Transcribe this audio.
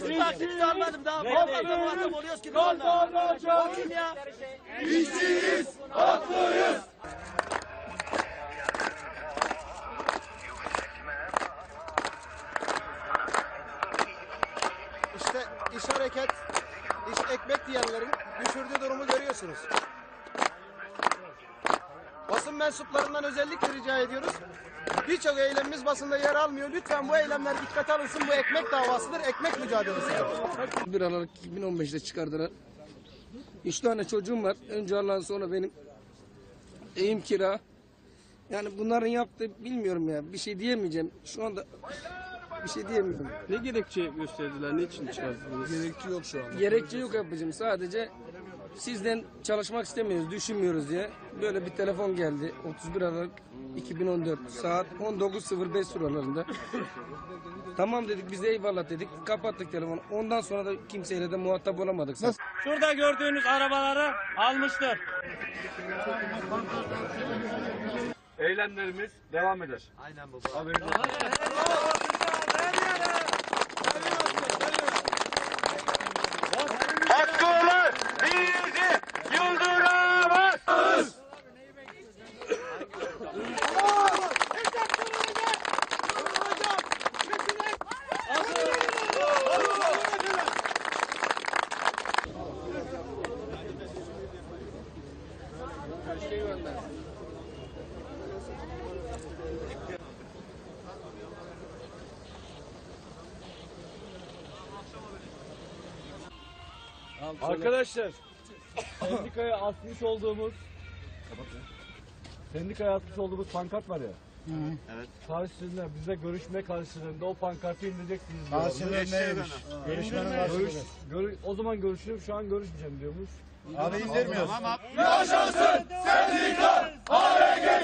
Daha biz taktik almadım daha. Fazla muhatap oluyoruz ki. O kim ya? İşte iş hareket, iş ekmek diyenlerin düşürdüğü durumu görüyorsunuz. Basın mensuplarından özellikle rica ediyoruz. Birçok eylemimiz basında yer almıyor. Lütfen bu eylemler dikkate alınsın. Bu ekmek davasıdır, ekmek mücadelesidir. 1 Aralık 2015'te çıkardılar. Üç tane çocuğum var. Önce Allah'ın sonra benim evim kira. Yani bunların yaptığı bilmiyorum ya. Bir şey diyemeyeceğim. Şu anda bir şey diyemiyorum. Ne gerekçe gösterdiler? Ne için çıkardınız? Gerekçe yok şu an. Gerekçe yok yapacağım. Sadece sizden çalışmak istemiyoruz, düşünmüyoruz diye. Böyle bir telefon geldi. 31 Aralık 2014 saat 19.05 sıralarında. tamam dedik biz de eyvallah dedik. Kapattık telefonu. Ondan sonra da kimseyle de muhatap olamadık. zaten. Şurada gördüğünüz arabaları almıştır. Eylemlerimiz devam eder. Aynen baba. Haberiniz olsun. Arkadaşlar, sendikaya asmış olduğumuz sendikaya asmış olduğumuz pankart var ya. Evet. Karşılığında bize görüşme karşılığında o pankartı indireceksiniz. Karşılığı neymiş? Görüşmenin Görüş, görü- o zaman görüşürüm şu an görüşmeyeceğim diyormuş. Abi indirmiyoruz. Yaşasın sendika! Hareket!